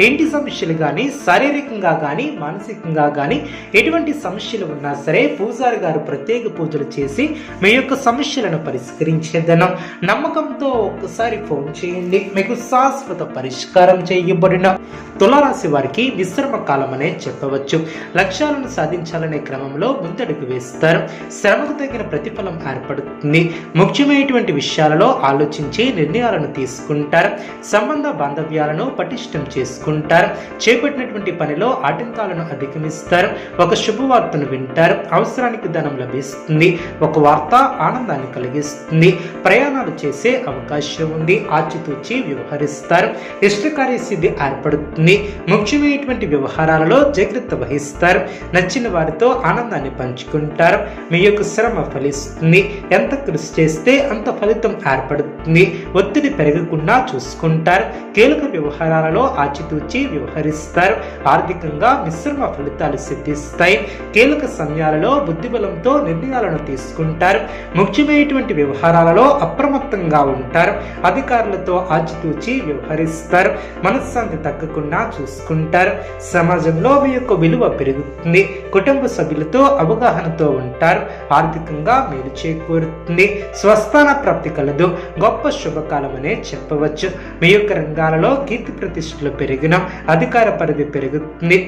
ఇంటి సమస్యలు కానీ శారీరకంగా కానీ మానసికంగా కానీ ఎటువంటి సమస్యలు ఉన్నా సరే పూజారి గారు ప్రత్యేక పూజలు చేసి మీ యొక్క సమస్యలను పరిష్కరించేదనం. నమ్మకంతో ఒక్కసారి ఫోన్ చేయండి. మీకు శాశ్వత పరిష్కారం చేయబడిన తులారాశి వారికి విశ్రమ కాలం అనే చెప్పవచ్చు. లక్ష్యాలను సాధించాలనే క్రమంలో ముందడుగు వేస్తారు. శ్రమకు తగిన ప్రతిఫలం ఏర్పడుతుంది. ముఖ్యమైనటువంటి విషయాలలో ఆలోచించి నిర్ణయాలను తీసుకుంటారు. సంబంధ బాంధవ్యాలను పటిష్ట చేసుకుంటారు. చేపట్టినటువంటి పనిలో ఆటంకాలను అధిగమిస్తారు. ఒక శుభవార్తను వింటారు. అవసరానికి ధనం లభిస్తుంది. ఒక వార్త ఆనందాన్ని కలిగిస్తుంది. ప్రయాణాలు చేసే అవకాశం ఉంది. ఆచితూచి వ్యవహరిస్తారు. ఇష్టకార్య సిద్ధి ఏర్పడుతుంది. ముఖ్యమైనటువంటి వ్యవహారాలలో జాగ్రత్త వహిస్తారు. నచ్చిన వారితో ఆనందాన్ని పంచుకుంటారు. మీ యొక్క శ్రమ ఫలిస్తుంది. ఎంత కృషి చేస్తే అంత ఫలితం ఏర్పడుతుంది. ఒత్తిడి పెరగకుండా చూసుకుంటారు. కీలక వ్యవహారాలలో ఆచితూచి వ్యవహరిస్తారు. ఆర్థికంగా మిశ్రమ ఫలితాలు సిద్ధిస్తాయి. కీలక సమయాలలో బుద్ధిబలంతో నిర్ణయాలను తీసుకుంటారు. ముఖ్యమైనటువంటి వ్యవహారాలలో అప్రమత్తంగా ఉంటారు. అధికారులతో ఆచితూచి వ్యవహరిస్తారు. మనశ్శాంతి తగ్గకుండా చూసుకుంటారు. సమాజంలో మీ యొక్క విలువ పెరుగుతుంది. కుటుంబ సభ్యులతో అవగాహనతో ఉంటారు. ఆర్థికంగా మేలు చేకూరుతుంది. స్వస్థాన ప్రాప్తి కలదు. గొప్ప శుభకాలమనే చెప్పవచ్చు. మీ యొక్క రంగాలలో కీర్తి ప్రతిష్ట ప్రతిష్టలు పెరిగిన అధికార పరిధి పెరుగుతుంది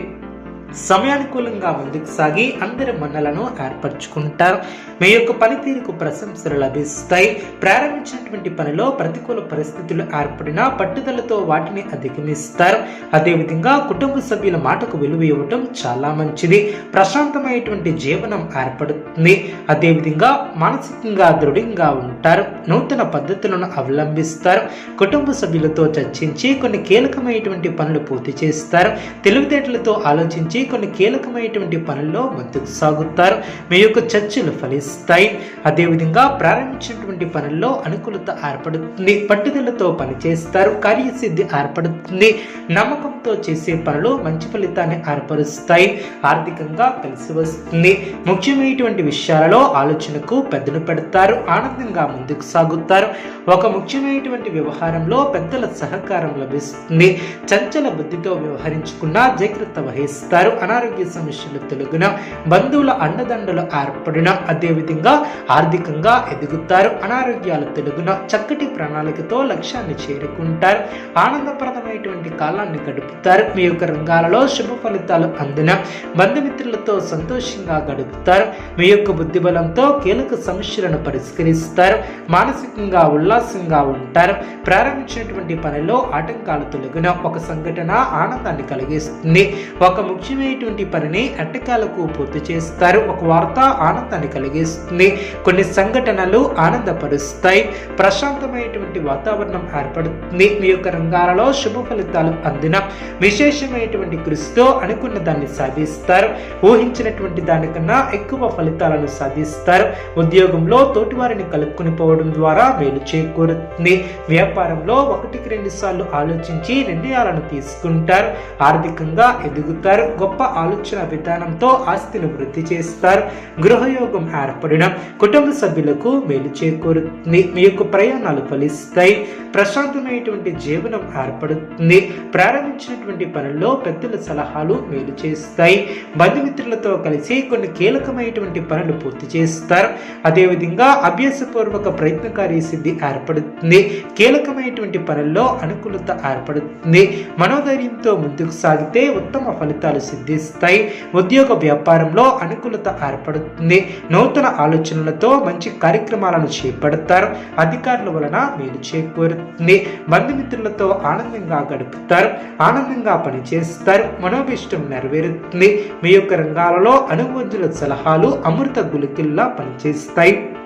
సమయానుకూలంగా ముందుకు సాగి అందరి మన్నలను ఏర్పరచుకుంటారు. మీ యొక్క పనితీరుకు ప్రశంసలు లభిస్తాయి. ప్రారంభించినటువంటి పనిలో ప్రతికూల పరిస్థితులు ఏర్పడినా పట్టుదలతో వాటిని అధిగమిస్తారు. అదేవిధంగా కుటుంబ సభ్యుల మాటకు విలువ ఇవ్వటం చాలా మంచిది. ప్రశాంతమైనటువంటి జీవనం ఏర్పడుతుంది. అదేవిధంగా మానసికంగా దృఢంగా ఉంటారు. నూతన పద్ధతులను అవలంబిస్తారు. కుటుంబ సభ్యులతో చర్చించి కొన్ని కీలకమైనటువంటి పనులు పూర్తి చేస్తారు. తెలివితేటలతో ఆలోచించి కొన్ని కీలకమైనటువంటి పనుల్లో ముందుకు సాగుతారు. మీ యొక్క చర్చలు ఫలిస్తాయి. అదేవిధంగా ప్రారంభించినటువంటి పనుల్లో అనుకూలత ఏర్పడుతుంది. పట్టుదలతో పనిచేస్తారు. కార్యసిద్ధి ఏర్పడుతుంది. నమ్మకంతో చేసే పనులు మంచి ఫలితాన్ని ఏర్పరుస్తాయి. ఆర్థికంగా కలిసి వస్తుంది. ముఖ్యమైనటువంటి విషయాలలో ఆలోచనకు పెద్దలు పెడతారు. ఆనందంగా ముందుకు సాగుతారు. ఒక ముఖ్యమైనటువంటి వ్యవహారంలో పెద్దల సహకారం లభిస్తుంది. చంచల బుద్ధితో వ్యవహరించుకున్న జాగ్రత్త వహిస్తారు. అనారోగ్య సమస్యలు తొలగిన బంధువుల అండదండలు ఏర్పడిన అదేవిధంగా ఆర్థికంగా ఎదుగుతారు అనారోగ్యాలు తొలగిన చక్కటి ప్రణాళికతో లక్ష్యాన్ని చేరుకుంటారు. ఆనందప్రదమైనటువంటి కాలాన్ని గడుపుతారు. మీ యొక్క రంగాలలో శుభ ఫలితాలు అందిన బంధుమిత్రులతో సంతోషంగా గడుపుతారు. మీ యొక్క బుద్ధిబలంతో కీలక సమస్యలను పరిష్కరిస్తారు. మానసికంగా ఉల్లాసంగా ఉంటారు. ప్రారంభించినటువంటి పనిలో ఆటంకాలు తొలగిన ఒక సంఘటన ఆనందాన్ని కలిగిస్తుంది. ఒక ముఖ్యమైనటువంటి పనిని ఎట్టకాలకు పూర్తి చేస్తారు. ఒక వార్త ఆనందాన్ని కలిగిస్తుంది. కొన్ని సంఘటనలు ఆనందపరుస్తాయి. ప్రశాంతమైనటువంటి వాతావరణం ఏర్పడుతుంది. మీ యొక్క రంగాలలో శుభ ఫలితాలు అందిన విశేషమైనటువంటి కృషితో అనుకున్న దాన్ని సాధిస్తారు. ఊహించినటువంటి దానికన్నా ఎక్కువ ఫలితాలను సాధిస్తారు. ఉద్యోగంలో తోటివారిని కలుపుకుని పోవడం ద్వారా మేలు చేకూరుతుంది. వ్యాపారంలో ఒకటికి రెండు సార్లు ఆలోచించి నిర్ణయాలను తీసుకుంటారు. ఆర్థికంగా ఎదుగుతారు. గొప్ప గొప్ప ఆలోచన విధానంతో ఆస్తిని వృద్ధి చేస్తారు. గృహయోగం ఏర్పడిన కుటుంబ సభ్యులకు మేలు చేకూరుతుంది. మీ యొక్క ప్రయాణాలు ఫలిస్తాయి. ప్రశాంతమైనటువంటి జీవనం ఏర్పడుతుంది. ప్రారంభించినటువంటి పనుల్లో పెద్దల సలహాలు మేలు చేస్తాయి. బంధుమిత్రులతో కలిసి కొన్ని కీలకమైనటువంటి పనులు పూర్తి చేస్తారు. అదేవిధంగా అభ్యాసపూర్వక ప్రయత్నకారి సిద్ధి ఏర్పడుతుంది. కీలకమైనటువంటి పనుల్లో అనుకూలత ఏర్పడుతుంది. మనోధైర్యంతో ముందుకు సాగితే ఉత్తమ ఫలితాలు సిద్ధి సిద్ధిస్తాయి. ఉద్యోగ వ్యాపారంలో అనుకూలత ఏర్పడుతుంది. నూతన ఆలోచనలతో మంచి కార్యక్రమాలను చేపడతారు. అధికారుల వలన మేలు చేకూరుతుంది. బంధుమిత్రులతో ఆనందంగా గడుపుతారు. ఆనందంగా పనిచేస్తారు. మనోభిష్టం నెరవేరుతుంది. మీ యొక్క రంగాలలో అనుభవజ్ఞుల సలహాలు అమృత గులికిల్లా పనిచేస్తాయి.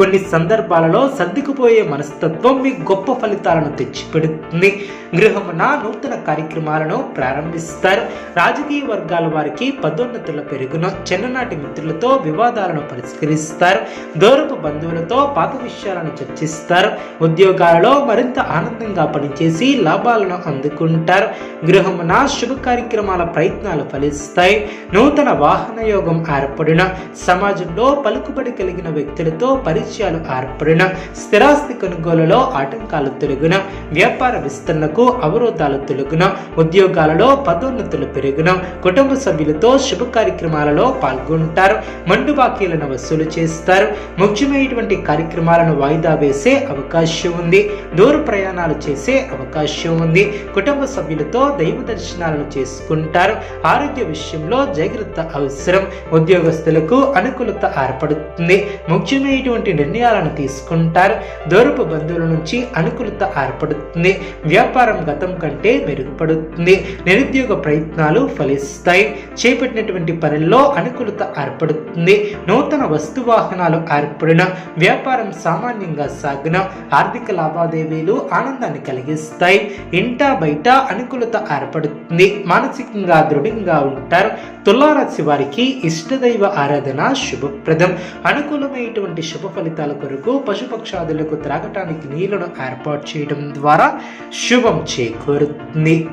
కొన్ని సందర్భాలలో సర్దుకుపోయే మనస్తత్వం మీ గొప్ప ఫలితాలను తెచ్చిపెడుతుంది. గృహమున నూతన కార్యక్రమాలను ప్రారంభిస్తారు. రాజకీయ వర్గాల వారికి పదోన్నతుల పెరుగున చిన్ననాటి మిత్రులతో వివాదాలను పరిష్కరిస్తారు. దూరపు బంధువులతో పాత విషయాలను చర్చిస్తారు. ఉద్యోగాలలో మరింత ఆనందంగా పనిచేసి లాభాలను అందుకుంటారు. గృహమున శుభ కార్యక్రమాల ప్రయత్నాలు ఫలిస్తాయి. నూతన వాహన యోగం ఏర్పడిన. సమాజంలో పలుకుబడి కలిగిన వ్యక్తులతో పరిచయాలు ఏర్పడిన స్థిరాస్తి కొనుగోలులో ఆటంకాలు తొలగిన వ్యాపార విస్తరణకు అవరోధాలు తొలగిన ఉద్యోగాలలో పదోన్నతులు పెరిగిన కుటుంబ సభ్యులతో శుభ కార్యక్రమాలలో పాల్గొంటారు మండు బాకీలను వసూలు చేస్తారు. ముఖ్యమైనటువంటి కార్యక్రమాలను వాయిదా వేసే అవకాశం ఉంది. దూర ప్రయాణాలు చేసే అవకాశం ఉంది. కుటుంబ సభ్యులతో దైవ దర్శనాలను చేసుకుంటారు. ఆరోగ్య విషయంలో జాగ్రత్త అవసరం. ఉద్యోగస్తులకు అనుకూలత ఏర్పడుతుంది. ముఖ్యమైనటువంటి నిర్ణయాలను తీసుకుంటారు? దూరపు బంధువుల నుంచి అనుకూలత ఏర్పడుతుంది. వ్యాపారం గతం కంటే మెరుగుపడుతుంది. నిరుద్యోగ ప్రయత్నాలు ఫలిస్తాయి. చేపట్టినటువంటి పనుల్లో అనుకూలత ఏర్పడుతుంది. నూతన వస్తు వాహనాలు ఏర్పడిన వ్యాపారం సామాన్యంగా సాగిన ఆర్థిక లావాదేవీలు ఆనందాన్ని కలిగిస్తాయి. ఇంటా బయట అనుకూలత ఏర్పడుతుంది. మానసికంగా దృఢంగా ఉంటారు. తులారాశి వారికి ఇష్టదైవ ఆరాధన శుభప్రదం. అనుకూలమైనటువంటి శుభ ఫలితాల కొరకు పశుపక్షాదులకు త్రాగటానికి నీళ్ళను ఏర్పాటు చేయడం ద్వారా శుభం చేకూరుతుంది.